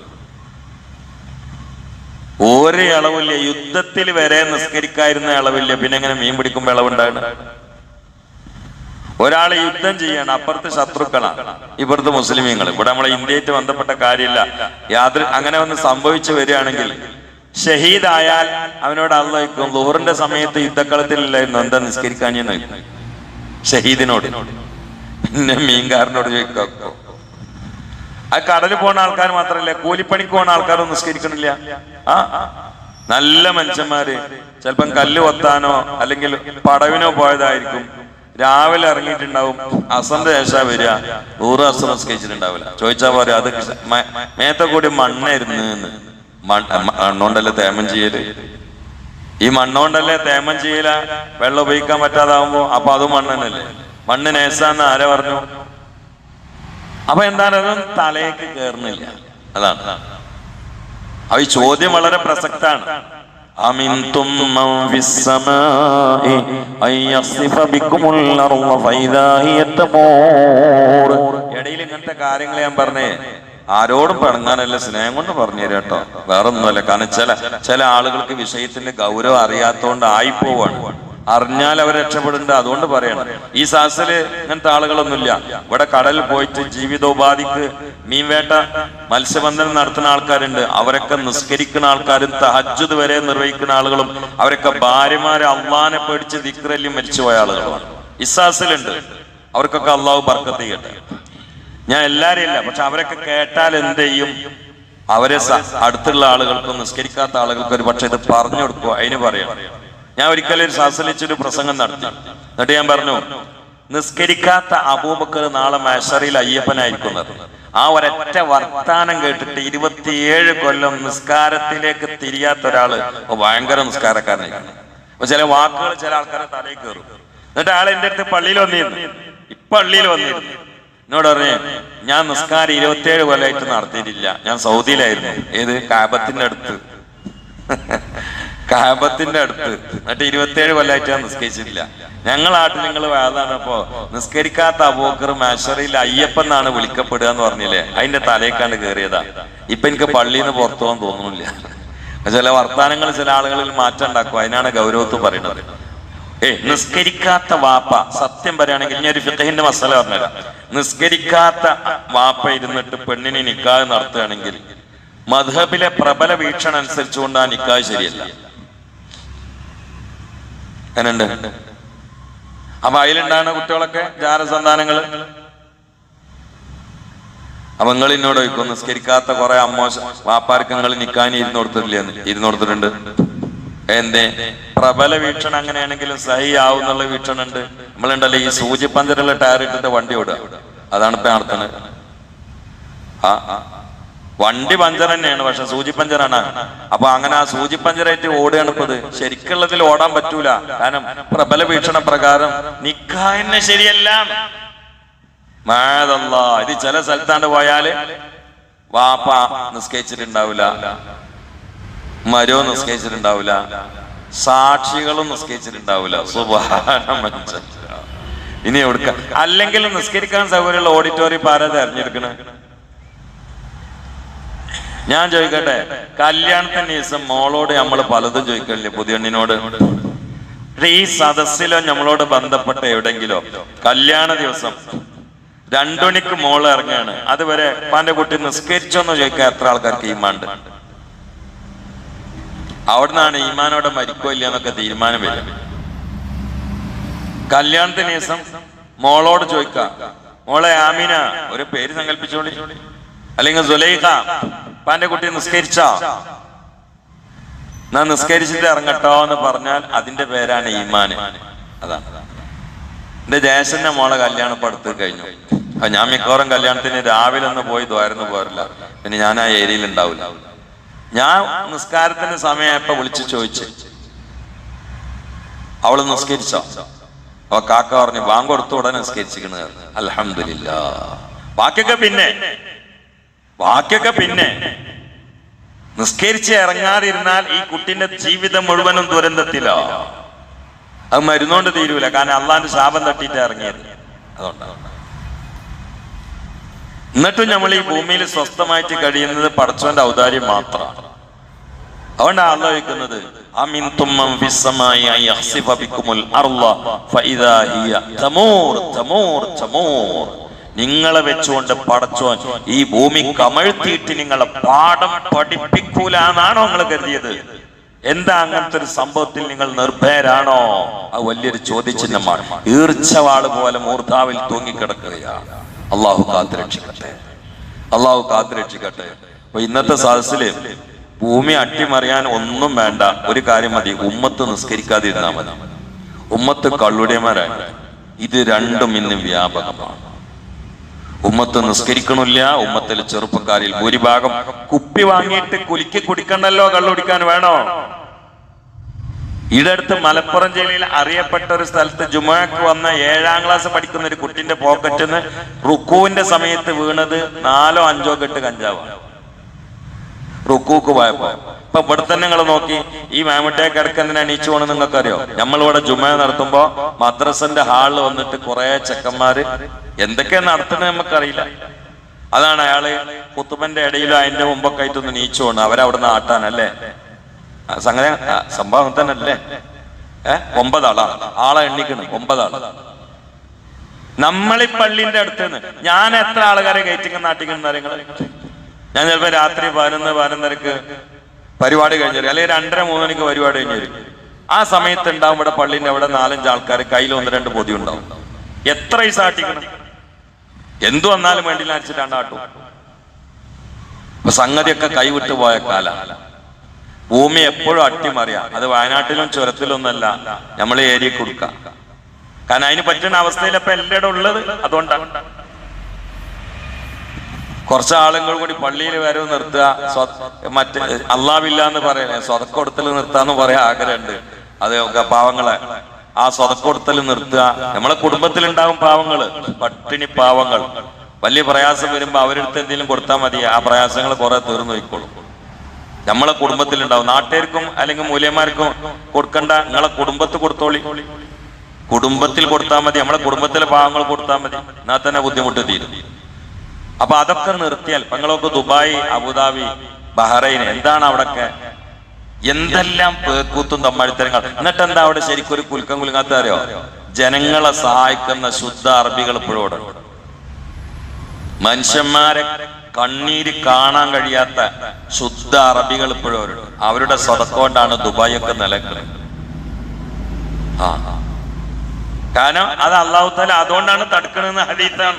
ഒരു അളവില്ല യുദ്ധത്തിൽ വരെ നിസ്കരിക്കായിരുന്ന അളവില്ല പിന്നെ എങ്ങനെ മീൻ പിടിക്കുമ്പോ അളവുണ്ടാണ് ഒരാൾ യുദ്ധം ചെയ്യണം അപ്പുറത്ത് ശത്രുക്കളാണ് ഇപ്പുറത്ത് മുസ്ലിമീങ്ങൾ ഇവിടെ നമ്മളെ ഇന്ത്യയായിട്ട് ബന്ധപ്പെട്ട കാര്യമില്ല. യാതൊരു അങ്ങനെ ഒന്ന് സംഭവിച്ചു വരികയാണെങ്കിൽ ഷഹീദായാൽ അവനോട് അള്ള വയ്ക്കും ലോഹറിന്റെ സമയത്ത് യുദ്ധക്കളത്തിലില്ലായിരുന്നു? എന്താ നിസ്കരിക്കാൻ. ഷഹീദിനോട്. പിന്നെ മീൻകാരനോട് ചോദിക്കോ ആ കടലിൽ പോണ ആൾക്കാർ മാത്രമല്ല കൂലിപ്പണിക്ക് പോകുന്ന ആൾക്കാരും നിസ്കരിക്കണില്ല? ആ നല്ല മനുഷ്യന്മാര്. ചിലപ്പം കല്ല് കൊത്താനോ അല്ലെങ്കിൽ പടവിനോ പോയതായിരിക്കും. രാവിലെ ഇറങ്ങിയിട്ടുണ്ടാവും അസന്ത ശേഷം വരിക. നൂറ് അസന്ത നിസ്കരിച്ചിട്ടുണ്ടാവില്ല. ചോദിച്ചാ പോലെ അത് മേത്ത കൂടി മണ്ണായിരുന്നു മണ്ണോണ്ടല്ലേ തേമം ചെയ്യൽ? ഈ മണ്ണോണ്ടല്ലേ തേമം ചെയ്യല? വെള്ളം ഉപയോഗിക്കാൻ പറ്റാതാവുമ്പോ അപ്പൊ അതും മണ്ണെന്നല്ലേ? മണ്ണ് നേസാന്ന് ആരെ പറഞ്ഞു? അപ്പൊ എന്താണ്? അതൊന്നും തലയ്ക്ക് കേറുന്നില്ല. അതാണ്. ഈ ചോദ്യം വളരെ പ്രസക്താണ് ഇടയിൽ ഇങ്ങനത്തെ കാര്യങ്ങൾ ഞാൻ പറഞ്ഞേ. ആരോടും പിണങ്ങാനല്ല സ്നേഹം കൊണ്ട് പറഞ്ഞു കേട്ടോ. വേറെ ഒന്നുമല്ല കാരണം ചില ചില ആളുകൾക്ക് വിഷയത്തിന്റെ ഗൗരവം അറിയാത്തോണ്ട് ആയിപ്പോവാണ്. അറിഞ്ഞാൽ അവർ രക്ഷപ്പെടുന്നുണ്ട്. അതുകൊണ്ട് പറയണം ഈ സാസിൽ ഇങ്ങനത്തെ ആളുകളൊന്നുമില്ല. ഇവിടെ കടലിൽ പോയിട്ട് ജീവിതോപാധിക്ക് മീൻവേട്ട മത്സ്യബന്ധനം നടത്തുന്ന ആൾക്കാരുണ്ട്. അവരൊക്കെ നിസ്കരിക്കുന്ന ആൾക്കാരും തഹജ്ജുദ് വരെ നിർവഹിക്കുന്ന ആളുകളും അവരൊക്കെ ഭാര്യമാരെ അള്ളാനെ പേടിച്ച് ദിക്രല്ലി മരിച്ചുപോയ ആളുകളാണ്. ഇസാസിലുണ്ട് അവർക്കൊക്കെ അള്ളാഹു ബർക്കത്ത് ചെയ്യട്ടെ ഞാൻ എല്ലാരെയും ഇല്ല പക്ഷെ അവരൊക്കെ കേട്ടാൽ എന്ത് ചെയ്യും? അവരെ അടുത്തുള്ള ആളുകൾക്കും നിസ്കരിക്കാത്ത ആളുകൾക്കും ഒരു പക്ഷെ ഇത് പറഞ്ഞു കൊടുക്കുക അതിന് പറയണം ഞാൻ ഒരിക്കലും ഒരു പ്രസംഗം നടത്തി. എന്നിട്ട് ഞാൻ പറഞ്ഞു നിസ്കരിക്കാത്ത അബൂബക്കർ നാളെ മേശറിയിൽ അയ്യപ്പനായിരിക്കുന്നത്. ആ ഒരൊറ്റ വർത്താനം കേട്ടിട്ട് ഇരുപത്തിയേഴ് കൊല്ലം നിസ്കാരത്തിലേക്ക് തിരിയാത്ത ഒരാൾ ഭയങ്കര നിസ്കാരക്കാരനായിരിക്കും അപ്പൊ ചില വാക്കുകൾ ചില ആൾക്കാരെ തലയിൽ കയറും എന്നിട്ട് ആൾ എന്റെ അടുത്ത് പള്ളിയിൽ വന്നിരുന്നു. ഇപ്പള്ളിയിൽ വന്നിരുന്നു. എന്നോട് പറഞ്ഞു ഞാൻ നിസ്കാരം ഇരുപത്തിയേഴ് കൊല്ലമായിട്ട് നടത്തിയിട്ടില്ല. ഞാൻ സൗദിയിലായിരുന്നു. ഏത്? കാബത്തിന്റെ അടുത്ത്. കാബത്തിന്റെ അടുത്ത്. എന്നിട്ട് ഇരുപത്തിയേഴ് കൊല്ലമായിട്ട് നിസ്കരിച്ചിട്ടില്ല. ഞങ്ങൾ നാട്ടിൽ നിങ്ങൾ വേദാണപ്പോ നിസ്കരിക്കാത്ത അബോക്കർ മാഷറിയിൽ അയ്യപ്പൻ എന്നാണ് വിളിക്കപ്പെടുക എന്ന് പറഞ്ഞില്ലേ? അതിന്റെ തലേക്കാണ്ട് കയറിയതാ ഇപ്പൊ എനിക്ക് പള്ളിയിൽ നിന്ന് പുറത്തു പോകാൻ തോന്നുന്നില്ല. ചില വർത്താനങ്ങൾ ചില ആളുകളിൽ മാറ്റം ഉണ്ടാക്കും. അതിനാണ് ഗൗരവത്ത് പറയുന്നത്. ഏ നിസ്കരിക്കാത്ത വാപ്പ. സത്യം പറയുകയാണെങ്കിൽ ഞാൻ ഒരു ഫിഖഹിന്റെ മസല പറഞ്ഞുതരാം. നിസ്കരിക്കാത്ത വാപ്പ ഇരുന്നിട്ട് പെണ്ണിനെ നിക്കാഹ് നടത്തുകയാണെങ്കിൽ മധബിലെ പ്രബല വീക്ഷണം അനുസരിച്ചുകൊണ്ട് ആ നിക്കാഹ് ശരിയല്ല. അങ്ങനെയുണ്ട് അപ്പൊ അതിലുണ്ടാകുന്ന കുട്ടികളൊക്കെ ജാരസന്താനങ്ങൾ? അപ്പൊ നിങ്ങൾ എന്നോട് ചോദിക്കും നിസ്കരിക്കാത്ത കുറെ അമ്മോശ വാപ്പാർക്ക് നിങ്ങൾ നിക്കാനി ഇരുന്ന് കൊടുത്തിട്ടില്ലേ ഇരുന്ന് കൊടുത്തിട്ടുണ്ട് എന്തേ? പ്രബല വീക്ഷണം അങ്ങനെയാണെങ്കിലും സഹി ആവുന്നുള്ള വീക്ഷണം ഉണ്ട് നമ്മളുണ്ടല്ലോ ഈ സൂചി പഞ്ചറുള്ള ടയർ ഇട്ടിട്ട് വണ്ടി ഓടുക. അതാണ് ഇപ്പൊ നടത്തുന്നത്. ആ ആ. വണ്ടി പഞ്ചർ തന്നെയാണ് പക്ഷെ സൂചി പഞ്ചറാണ്. അപ്പൊ അങ്ങനെ ആ സൂചി പഞ്ചറായിട്ട് ഓടുകയാണ് ഇപ്പൊ ഇത്. ശരിക്കുള്ളതിൽ ഓടാൻ പറ്റൂല. കാരണം പ്രബല വീക്ഷണ പ്രകാരം നിക്കാഹിന് ശരിയല്ല. ഇത് ചില സ്ഥലത്താണ്ട് പോയാൽ വാപ്പ നിസ്കരിച്ചിട്ടുണ്ടാവില്ല മരോ നിസ്കരിച്ചിട്ടുണ്ടാവില്ല സാക്ഷികളും നിസ്കരിച്ചിട്ടുണ്ടാവില്ല മനുഷ്യൻ ഇനി എവിടുക്ക? അല്ലെങ്കിൽ നിസ്കരിക്കാൻ സൗകര്യമുള്ള ഓഡിറ്റോറിയം ആരാ തെരഞ്ഞെടുക്കണേ? ഞാൻ ചോദിക്കട്ടെ കല്യാണത്തിന് ദിവസം മോളോട് നമ്മൾ പലതും ചോദിക്കണില്ലേ പുതിയണ്ണിനോട്? ഈ സദസ്സിലോ നമ്മളോട് ബന്ധപ്പെട്ട എവിടെങ്കിലോ കല്യാണ ദിവസം രണ്ടുമണിക്ക് മോൾ ഇറങ്ങുകയാണ് അതുവരെ പാന്റെ കുട്ടി നിസ്കരിച്ചോന്ന് ചോദിക്കാൻ എത്ര ആൾക്കാർക്ക് ഈമാണ്ട് അവിടുന്നാണ് ഈമാനോടെ മരിക്കോ ഇല്ല എന്നൊക്കെ തീരുമാനം വരും കല്യാണത്തിന് ദിവസം മോളോട് ചോദിക്കാം മോളെ ആമിന ഒരു പേര് സങ്കല്പിച്ചോളി. അല്ലെങ്കിൽ സുലൈഖ പാന്റെ കുട്ടി നിസ്കരിച്ചോ? ഞാൻ നിസ്കരിച്ചിട്ട് ഇറങ്ങട്ടോ എന്ന് പറഞ്ഞാൽ അതിന്റെ പേരാണ് ഈമാന്. അതാണ്. എന്റെ ജയശന്റെ മോളെ കല്യാണം പടുത്ത് കഴിഞ്ഞു. അപ്പൊ ഞാൻ മിക്കവാറും കല്യാണത്തിന് രാവിലെ ഒന്ന് പോയി ദ്വാരന്ന് പോരില്ല പിന്നെ ഞാൻ ആ ഏരിയയിൽ ഉണ്ടാവില്ല ഞാൻ നിസ്കാരത്തിന്റെ സമയമായപ്പോ വിളിച്ചു ചോദിച്ചു അവൾ നിസ്കരിച്ചോ? അപ്പൊ കാക്ക പറഞ്ഞു ബാങ്ക് കൊടുത്തു ഉടനെ നിസ്കരിച്ചിക്കണ് അലഹമില്ല ബാക്കിയൊക്കെ പിന്നെ ബാക്കിയൊക്കെ പിന്നെ. നിസ്കരിച്ച് ഇറങ്ങാതിരുന്നാൽ ഈ കുട്ടിന്റെ ജീവിതം മുഴുവനും ദുരന്തത്തിലോ. അത് മരുന്നോണ്ട് തീരൂല കാരണം അള്ളാന്റെ ശാപം തട്ടിയിട്ട് ഇറങ്ങിയത്. അതുകൊണ്ടാണ് എന്നിട്ടും നമ്മൾ ഈ ഭൂമിയിൽ സ്വസ്ഥമായിട്ട് കഴിയുന്നത് പടച്ചവന്റെ ഔദാര്യം മാത്രമാണ് അതുകൊണ്ടാണ് ആലോചിക്കുന്നത് നിങ്ങളെ വെച്ചുകൊണ്ട് പടച്ചോൻ ഈ ഭൂമി കമഴ്ത്തിയിട്ട് നിങ്ങളെ പാഠം പഠിപ്പിക്കൂല എന്നാണോ നിങ്ങൾ കരുതിയത്? എന്താ അങ്ങനത്തെ ഒരു സംഭവത്തിൽ നിങ്ങൾ നിർഭയരാണോ? അത് വലിയൊരു ചോദ്യചിഹ്നമാണ്. ഈർച്ചവാൾ പോലെ മൂർധാവിൽ തൂങ്ങിക്കിടക്കുകയാണ് അള്ളാഹു കാത്തുരക്ഷിക്കട്ടെ അള്ളാഹു കാത്തുരക്ഷിക്കട്ടെ അപ്പൊ ഇന്നത്തെ സദസ്സിൽ ഭൂമി അട്ടിമറിയാൻ ഒന്നും വേണ്ട. ഒരു കാര്യം മതി. ഉമ്മത്ത് നിസ്കരിക്കാതിരുന്നാൽ മതി. ഉമ്മത്ത് കള്ളുടേമാരാണ്. ഇത് രണ്ടും ഇന്ന് വ്യാപകമാണ്. ഉമ്മത്ത് നിസ്കരിക്കണില്ല ഉമ്മത്തിൽ ചെറുപ്പക്കാരിൽ ഭൂരിഭാഗം കുപ്പി വാങ്ങിയിട്ട് കുലുക്കി കുടിക്കണ്ടല്ലോ കള്ളുടിക്കാൻ വേണോ? ഈടടുത്ത് മലപ്പുറം ജില്ലയിൽ അറിയപ്പെട്ട ഒരു സ്ഥലത്ത് ജുമാക്ക് വന്ന ഏഴാം ക്ലാസ് പഠിക്കുന്ന ഒരു കുട്ടിന്റെ പോക്കറ്റിൽ നിന്ന് റുക്കുവിന്റെ സമയത്ത് വീണത് നാലോ അഞ്ചോ കെട്ട് കഞ്ചാവാണ് റുക്കൂക്ക് പോയപ്പോ. ഇപ്പൊ ഇവിടെ തന്നെ നിങ്ങൾ നോക്കി ഈ മാമിട്ടേ കിടക്കുന്നതിന് എണീച്ചു പോണെന്ന് നിങ്ങൾക്കറിയോ? നമ്മളിവിടെ ജുമ നടത്തുമ്പോ മദ്രസന്റെ ഹാളിൽ വന്നിട്ട് കുറെ ചെക്കന്മാര് എന്തൊക്കെയാ നടത്തുന്നത് നമുക്കറിയില്ല. അതാണ് അയാൾ കുത്തുബന്റെ ഇടയിലും അതിന്റെ മുമ്പൊക്കെ ആയിട്ടൊന്ന് നീച്ചു അവരവിടെ നിന്ന് ആട്ടാനല്ലേ സംഗതി സംഭവം തന്നെ അല്ലേ ഏ ഒമ്പതാളാ. ആളെ എണ്ണിക്കണം ഒമ്പതാൾ. നമ്മളീ പള്ളിന്റെ അടുത്ത് നിന്ന് ഞാൻ എത്ര ആൾക്കാരെ കയറ്റിക്കുന്ന നാട്ടിക്കുന്ന നിങ്ങൾ ഞാൻ ചിലപ്പോ രാത്രി പതിനൊന്ന് പതിനൊന്നരക്ക് പരിപാടി കഴിഞ്ഞു വരും അല്ലെങ്കിൽ രണ്ടര മൂന്ന് മണിക്ക് പരിപാടി കഴിഞ്ഞു വരും ആ സമയത്ത് ഉണ്ടാവും ഇവിടെ പള്ളിന്റെ അവിടെ നാലഞ്ച് ആൾക്കാർ കയ്യിൽ ഒന്ന് രണ്ട് പൊതി ഉണ്ടാവും. എത്ര ഈ സാട്ടിക്കണം എന്തു വന്നാലും വേണ്ടി അടിച്ചിട്ടാണ് കേട്ടോ. അപ്പൊ സംഗതിയൊക്കെ കൈവിട്ടു പോയ കാല. ഭൂമി എപ്പോഴും അട്ടിമറിയാം. അത് വയനാട്ടിലും ചുരത്തിലൊന്നല്ല നമ്മൾ ഏരിയ കൊടുക്ക. കാരണം അതിന് പറ്റുന്ന അവസ്ഥയിൽ അപ്പൊ എല്ലായിടും ഉള്ളത് അതുകൊണ്ടാണ് കുറച്ച് ആളുകൾ കൂടി പള്ളിയിൽ വരെ നിർത്തുക. മറ്റേ അള്ളാവില്ല എന്ന് പറയണേ. സ്വതക്കൊടുത്തൽ നിർത്താന്ന് പറയാൻ ആഗ്രഹമുണ്ട്. അതൊക്കെ പാവങ്ങളെ. ആ സ്വതക്കൊടുത്തൽ നിർത്തുക. നമ്മളെ കുടുംബത്തിലുണ്ടാവും പാവങ്ങൾ പട്ടിണി പാവങ്ങൾ. വലിയ പ്രയാസം വരുമ്പോ അവരെടുത്ത് എന്തെങ്കിലും കൊടുത്താൽ മതി. ആ പ്രയാസങ്ങൾ കുറെ തീർന്നു പോയിക്കോളും. നമ്മളെ കുടുംബത്തിലുണ്ടാവും. നാട്ടുകാർക്കും അല്ലെങ്കിൽ മൂല്യന്മാർക്കും കൊടുക്കണ്ട. നിങ്ങളെ കുടുംബത്തിൽ കൊടുത്തോളി. കുടുംബത്തിൽ കൊടുത്താൽ മതി. നമ്മളെ കുടുംബത്തിലെ പാവങ്ങൾ കൊടുത്താൽ മതി. എന്നാൽ തന്നെ ബുദ്ധിമുട്ട് തീരും. അപ്പൊ അതൊക്കെ നിർത്തിയാൽ നിങ്ങളൊക്കെ ദുബായ് അബുദാബി ബഹ്റൈൻ എന്താണ് അവിടൊക്കെ? എന്തെല്ലാം പേക്കൂത്തും തമ്മഴുത്തരങ്ങൾ എന്നിട്ട് എന്താ അവിടെ ശരിക്കും ഒരു കുലുക്കം കുലുങ്ങാത്ത അറിയോ? ജനങ്ങളെ സഹായിക്കുന്ന ശുദ്ധ അറബികൾ ഇപ്പോഴും മനുഷ്യന്മാരെ കണ്ണീര് കാണാൻ കഴിയാത്ത ശുദ്ധ അറബികൾ ഇപ്പോഴും അവരുടെ സ്വതക്കൊണ്ടാണ് ദുബായ് ഒക്കെ നിലക്കുന്നത്. ആ. കാരണം അത് അള്ളാഹു താല അതുകൊണ്ടാണ് തടുക്കണമെന്ന് ഹരീത്താണ്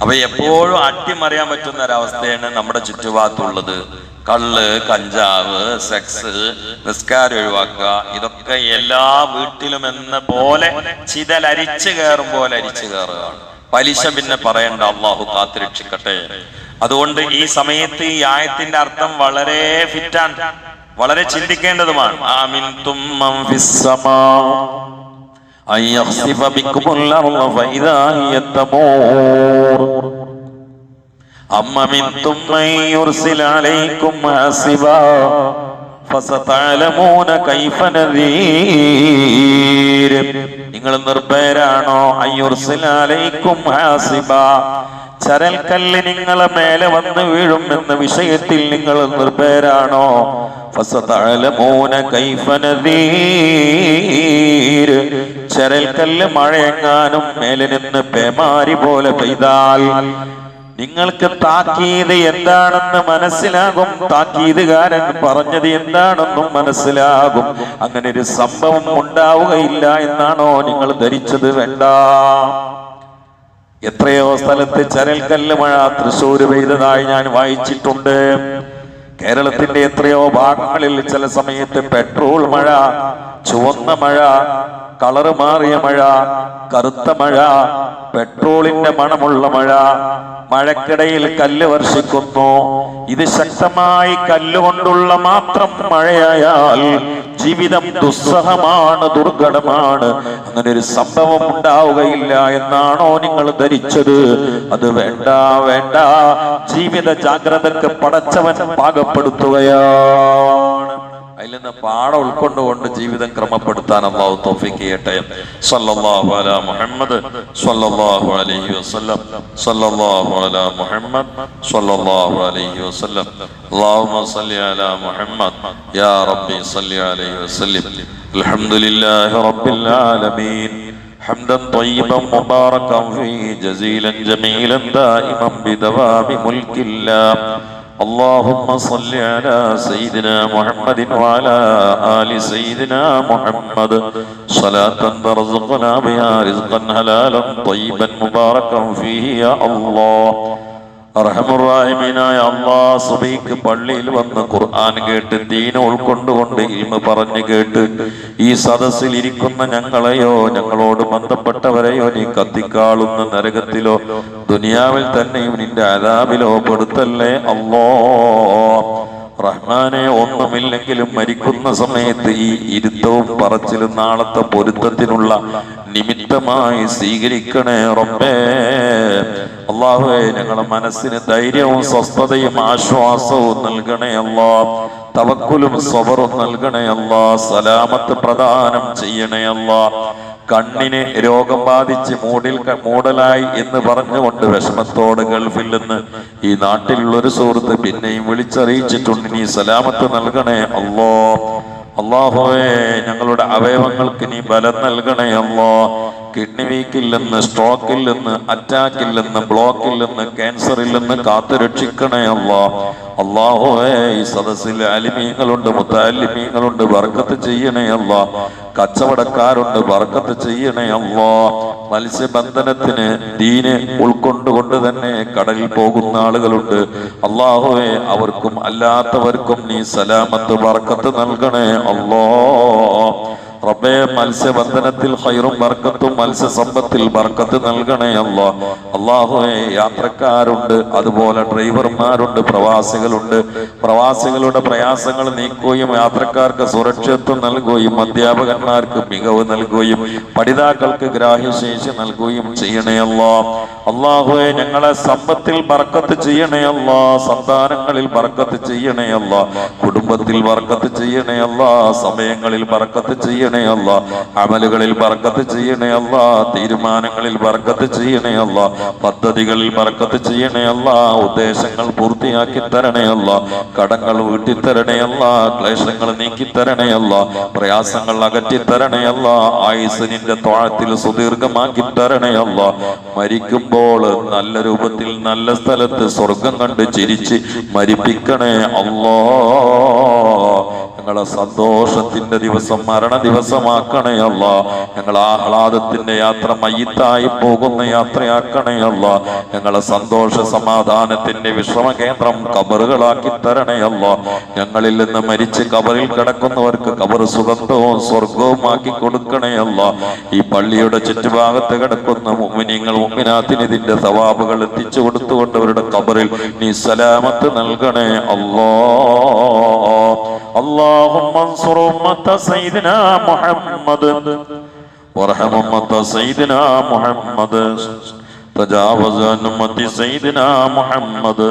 അപ്പൊ എപ്പോഴും അട്ടിമറിയാൻ പറ്റുന്ന ഒരവസ്ഥയാണ് നമ്മുടെ ചുറ്റുഭാഗത്തുള്ളത്. കള്ള് കഞ്ചാവ് സെക്സ് നിസ്കാരം ഒഴിവാക്കുക. ഇതൊക്കെ എല്ലാ വീട്ടിലും എന്ന പോലെ ചിതൽ അരിച്ചു കയറും പോലെ അരിച്ചു കയറുകയാണ്. പലിശ പിന്നെ പറയേണ്ട അള്ളാഹു കാത്തിരക്ഷിക്കട്ടെ അതുകൊണ്ട് ഈ സമയത്ത് ഈ ആയത്തിന്റെ അർത്ഥം വളരെ ഫിറ്റാണ് വളരെ ചിന്തിക്കേണ്ടതുമാണ്. ആമിൻ തുമ്മം ഫിസ്സമാ അയ്യഹ്സിബ നിങ്ങൾ നിർഭയരാണോ? അയ്യുർസിലൈക്കും ഹാസിബ ചരൽക്കല്ല് നിങ്ങളെ മേലെ വന്ന് വീഴും എന്ന വിഷയത്തിൽ നിങ്ങൾ നിർഭയരാണോ? ചരൽക്കല്ല് മഴയെങ്ങാനും മേലെ നിന്ന് പേമാരി പോലെ പെയ്താൽ നിങ്ങൾക്ക് താക്കീത് എന്താണെന്ന് മനസ്സിലാകും. താക്കീതുകാരൻ പറഞ്ഞത് എന്താണെന്നും മനസ്സിലാകും. അങ്ങനെ ഒരു സംഭവം ഉണ്ടാവുകയില്ല എന്നാണോ നിങ്ങൾ ധരിച്ചത്? വേണ്ട. എത്രയോ സ്ഥലത്ത് ചരൽക്കല്ല് മഴ തൃശ്ശൂർ പെയ്തതായി ഞാൻ വായിച്ചിട്ടുണ്ട്. കേരളത്തിന്റെ എത്രയോ ഭാഗങ്ങളിൽ ചില സമയത്ത് പെട്രോൾ മഴ ചുവന്ന മഴ കളറ് മാറിയ മഴ കറുത്ത മഴ പെട്രോളിന്റെ മണമുള്ള മഴ മഴക്കിടയിൽ കല്ല് വർഷിക്കുന്നു. ഇത് ശക്തമായി കല്ലുകൊണ്ടുള്ള മാത്രം മഴയായാൽ ജീവിതം ദുസ്സഹമാണ് ദുർഘടമാണ്. അങ്ങനെ ഒരു സംഭവം ഉണ്ടാവുകയില്ല എന്നാണോ നിങ്ങൾ ധരിച്ചത്? അത് വേണ്ട വേണ്ട. ജീവിത ജാഗ്രതക്ക് പടച്ചവൻ പാകപ്പെടുത്തുകയാണ്. അതിൽ നിന്ന് പാഠം ഉൾക്കൊണ്ടുകൊണ്ട് ജീവിതം ക്രമപ്പെടുത്താൻ അള്ളാഹു തൗഫീഖ് ചെയ്യട്ടെ സല്ലല്ലാഹു അലാ മുഹമ്മദ് സല്ലല്ലാഹു അലൈഹി വസല്ലം സല്ലല്ലാഹു അലാ മുഹമ്മദ് സല്ലല്ലാഹു അലൈഹി വസല്ലം اللهم صل على محمد يا ربي صل عليه وسلم الحمد لله رب العالمين حمدا طيبا مباركا فيه جزيلا جميلا دائما بدوام ملك الله اللهم صل على سيدنا محمد وعلى آل سيدنا محمد صلاة ترزقنا بها رزقا حلالا طيبا مباركا فيه يا الله അർഹമുറാഹിമീനായ അള്ളാ സുബൈക്ക് പള്ളിയിൽ വന്ന് ഖുർആൻ കേട്ട് ദീന ഉൾക്കൊണ്ടുകൊണ്ട് ഇൽമ പറഞ്ഞു കേട്ട് ഈ സദസ്സിൽ ഇരിക്കുന്ന ഞങ്ങളെയോ ഞങ്ങളോട് ബന്ധപ്പെട്ടവരെയോ നീ കത്തിക്കാളുന്ന നരകത്തിലോ ദുനിയാവിൽ തന്നെയും നിന്റെ അതാബിലോ പെടുത്തല്ലേ അല്ലോ റഹ്മാനെ ഒന്നുമില്ലെങ്കിലും മരിക്കുന്ന സമയത്ത് ഈ ഇരുത്തവും പറച്ചിലും നാളത്തെ പൊരുത്തത്തിനുള്ള നിമിത്തമായി സ്വീകരിക്കണേ റബ്ബേ. അള്ളാഹുവേ ഞങ്ങളുടെ മനസ്സിന് ധൈര്യവും സ്വസ്ഥതയും ആശ്വാസവും നൽകണേ അല്ലാ. തവക്കുലും സ്വബറും നൽകണേ അല്ലാ. സലാമത്ത് പ്രദാനം ചെയ്യണേ അല്ലാ. കണ്ണിന് രോഗം ബാധിച്ച് മൂടിൽ മൂടലായി എന്ന് പറഞ്ഞുകൊണ്ട് വിഷമത്തോട് ഗൾഫിൽ നിന്ന് ഈ നാട്ടിലുള്ള ഒരു സുഹൃത്ത് പിന്നെയും വിളിച്ചറിയിച്ചിട്ടുണ്ട്. നീ സലാമത്ത് നൽകണേ അല്ലോ അള്ളാഹുവേ ഞങ്ങളുടെ അവയവങ്ങൾക്ക് നീ ബലം നൽകണേ അല്ലോ കിഡ്നി നിന്ന് ബ്ലോക്കിൽ നിന്ന് ക്യാൻസറിൽ നിന്ന് കാത്തു രക്ഷിക്കണേ അല്ലോ അള്ളാഹുവേ ഈ സദസ്സിൽ അലിമീങ്ങളുണ്ട് മുത്താലിമീങ്ങളുണ്ട് വർക്കത്ത് ചെയ്യണേ അള്ളാ. കച്ചവടക്കാരുണ്ട് വർക്കത്ത് ചെയ്യണേ അള്ളാ. മത്സ്യബന്ധനത്തിന് ദീന് ഉൾക്കൊണ്ടുകൊണ്ട് തന്നെ കടലിൽ പോകുന്ന ആളുകളുണ്ട്. അള്ളാഹുവേ അവർക്കും അല്ലാത്തവർക്കും നീ സലാമത്ത് വർക്കത്ത് നൽകണേ അല്ലോ റബ്ബേ മത്സ്യബന്ധനത്തിൽ ഹൈറും ബർക്കത്തും മത്സ്യസമ്പത്തിൽ ബർക്കത്ത് നൽകണേ അല്ലോ. അള്ളാഹുവെ യാത്രക്കാരുണ്ട് അതുപോലെ ഡ്രൈവർമാരുണ്ട് പ്രവാസികളുണ്ട്. പ്രവാസികളുടെ പ്രയാസങ്ങൾ നീക്കുകയും യാത്രക്കാർക്ക് സുരക്ഷിത്വം നൽകുകയും അധ്യാപകന്മാർക്ക് മികവ് നൽകുകയും പഠിതാക്കൾക്ക് ഗ്രാഹ്യശേഷി നൽകുകയും ചെയ്യണേ അല്ലോ. അള്ളാഹുവെ ഞങ്ങളെ സമ്പത്തിൽ ബർക്കത്ത് ചെയ്യണേ അല്ലോ. സന്താനങ്ങളിൽ ബർക്കത്ത് ചെയ്യണേ അല്ലോ. കുടുംബത്തിൽ ബർക്കത്ത് ചെയ്യണേ അല്ലോ. സമയങ്ങളിൽ ബർക്കത്ത് ചെയ്യണേ അല്ലോ അമലുകളിൽ ബർക്കത്ത് ചെയ്യണേ അല്ലോ തീരുമാനങ്ങളിൽ ബർക്കത്ത് ചെയ്യണേ അല്ലോ പദ്ധതികളിൽ ബർക്കത്ത് ചെയ്യണേ അല്ലോ ഉദ്ദേശങ്ങൾ പൂർത്തിയാക്കി തരണേ അല്ലോ കടങ്ങൾ വീട്ടി തരണേ അല്ലോ ക്ലേശങ്ങൾ നീക്കി തരണേ അല്ലോ പ്രയാസങ്ങൾ അകറ്റി തരണേ അല്ലോ ആയുസ് നിന്റെ തോഴത്തിൽ സുദീർഘമാക്കി തരണേ അല്ലോ മരിക്കുമ്പോൾ നല്ല രൂപത്തിൽ നല്ല സ്ഥലത്ത് സ്വർഗം കണ്ട് ചിരിച്ച് മരിപ്പിക്കണേ അല്ലോ. ഞങ്ങളെ സന്തോഷത്തിന്റെ ദിവസം മരണ ദിവസമാക്കണേ അല്ല. ഞങ്ങൾ ആഹ്ലാദത്തിന്റെ യാത്ര മയ്യത്തായി പോകുന്ന യാത്രയാക്കണേ അല്ല. ഞങ്ങളെ സന്തോഷ സമാധാനത്തിന്റെ വിശ്രമ കേന്ദ്രം കബറുകളാക്കി തരണേ അല്ല. ഞങ്ങളിൽ നിന്ന് മരിച്ച് കബറിൽ കിടക്കുന്നവർക്ക് കബർ സ്വർഗവുമാക്കി കൊടുക്കണേ അല്ല. ഈ പള്ളിയുടെ ചുറ്റുഭാഗത്ത് കിടക്കുന്ന മുമ്മിനിങ്ങൾ മുമ്മിനാത്തിന് ഇതിന്റെ സവാബുകൾ എത്തിച്ചു കൊടുത്തുകൊണ്ട് അവരുടെ കബറിൽ നീ സലാമത്ത് നൽകണേ അല്ലോ. اللهم انصر أمة سيدنا محمد وارحم أمة سيدنا محمد تجاوز عن أمة سيدنا محمد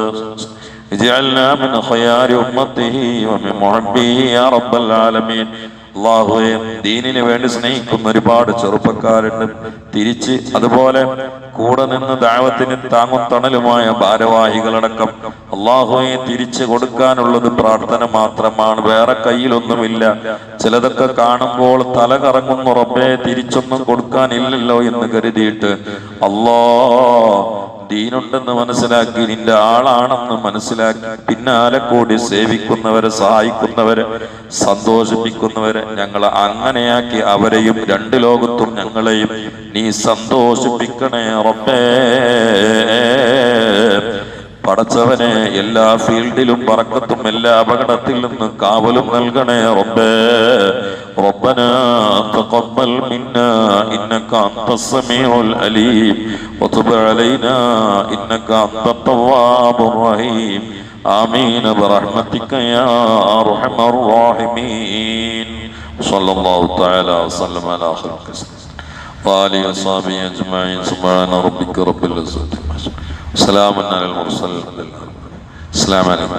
اجعلنا من خيار أمته ومن محبه يا رب العالمين അള്ളാഹുവെ ദീനിന് വേണ്ടി സ്നേഹിക്കുന്ന ഒരുപാട് ചെറുപ്പക്കാരുണ്ട് തിരിച്ച് അതുപോലെ കൂടെ നിന്ന് ദാവത്തിന് താങ്ങും തണലുമായ ഭാരവാഹികളടക്കം അള്ളാഹുവിനെ തിരിച്ചു കൊടുക്കാനുള്ളത് പ്രാർത്ഥന മാത്രമാണ്. വേറെ കയ്യിലൊന്നുമില്ല. ചിലതൊക്കെ കാണുമ്പോൾ തല കറങ്ങുന്നു. റബ്ബെ തിരിച്ചൊന്നും കൊടുക്കാനില്ലല്ലോ എന്ന് കരുതിയിട്ട് അള്ളാ ദീനുണ്ടെന്ന് മനസ്സിലാക്കി. നിന്റെ ആളാണെന്ന് മനസ്സിലാക്കി. പിന്നാലെ കൂടി സേവിക്കുന്നവരെ സഹായിക്കുന്നവരെ സന്തോഷിപ്പിക്കുന്നവരെ ഞങ്ങൾ അങ്ങനെയാക്കി അവരെയും രണ്ട് ലോകത്തും ഞങ്ങളെയും നീ സന്തോഷിപ്പിക്കണേ റബ്ബേ പടച്ചവനെ എല്ലാ ഫീൽഡിലും പറക്കത്തും എല്ലാ അപകടത്തിൽ നിന്നും കാവലും നൽകണേ റബ്ബേ ربنا تقبل منا إنك أنت السميع العليم وتب علينا إنك أنت التواب الرحيم آمين برحمتك يا أرحم الراحمين صلى الله تعالى وسلم على خلق وآله وصحبه أجمعين سبحان ربك رب العزة عما يصفون. سلام على المرسلين الحمد لله السلام عليكم